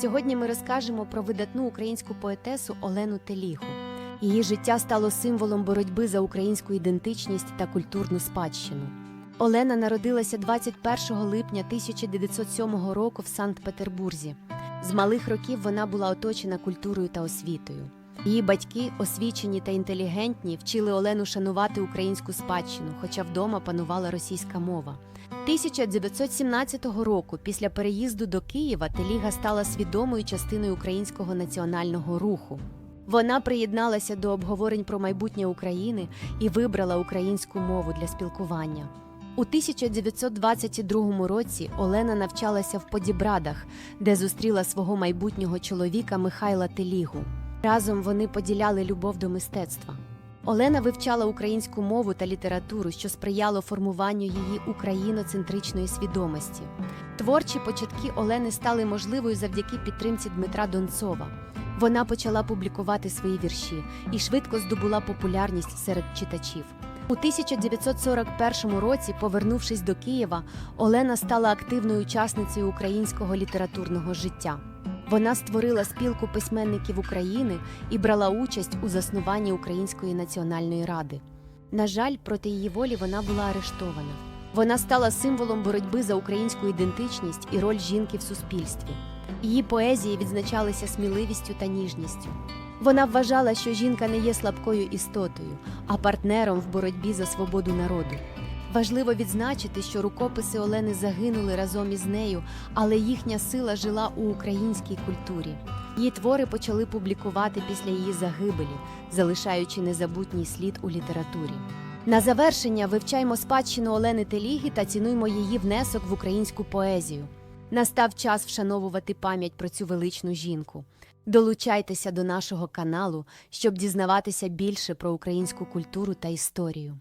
Сьогодні ми розкажемо про видатну українську поетесу Олену Телігу. Її життя стало символом боротьби за українську ідентичність та культурну спадщину. Олена народилася 21 липня 1907 року в Санкт-Петербурзі. З малих років вона була оточена культурою та освітою. Її батьки, освічені та інтелігентні, вчили Олену шанувати українську спадщину, хоча вдома панувала російська мова. 1917 року, після переїзду до Києва, Теліга стала свідомою частиною українського національного руху. Вона приєдналася до обговорень про майбутнє України і вибрала українську мову для спілкування. У 1922 році Олена навчалася в Подібрадах, де зустріла свого майбутнього чоловіка Михайла Телігу. Разом вони поділяли любов до мистецтва. Олена вивчала українську мову та літературу, що сприяло формуванню її україноцентричної свідомості. Творчі початки Олени стали можливою завдяки підтримці Дмитра Донцова. Вона почала публікувати свої вірші і швидко здобула популярність серед читачів. У 1941 році, повернувшись до Києва, Олена стала активною учасницею українського літературного життя. Вона створила спілку письменників України і брала участь у заснуванні Української національної ради. На жаль, проти її волі вона була арештована. Вона стала символом боротьби за українську ідентичність і роль жінки в суспільстві. Її поезії відзначалися сміливістю та ніжністю. Вона вважала, що жінка не є слабкою істотою, а партнером в боротьбі за свободу народу. Важливо відзначити, що рукописи Олени загинули разом із нею, але їхня сила жила у українській культурі. Її твори почали публікувати після її загибелі, залишаючи незабутній слід у літературі. На завершення вивчаймо спадщину Олени Теліги та цінуймо її внесок в українську поезію. Настав час вшановувати пам'ять про цю величну жінку. Долучайтеся до нашого каналу, щоб дізнаватися більше про українську культуру та історію.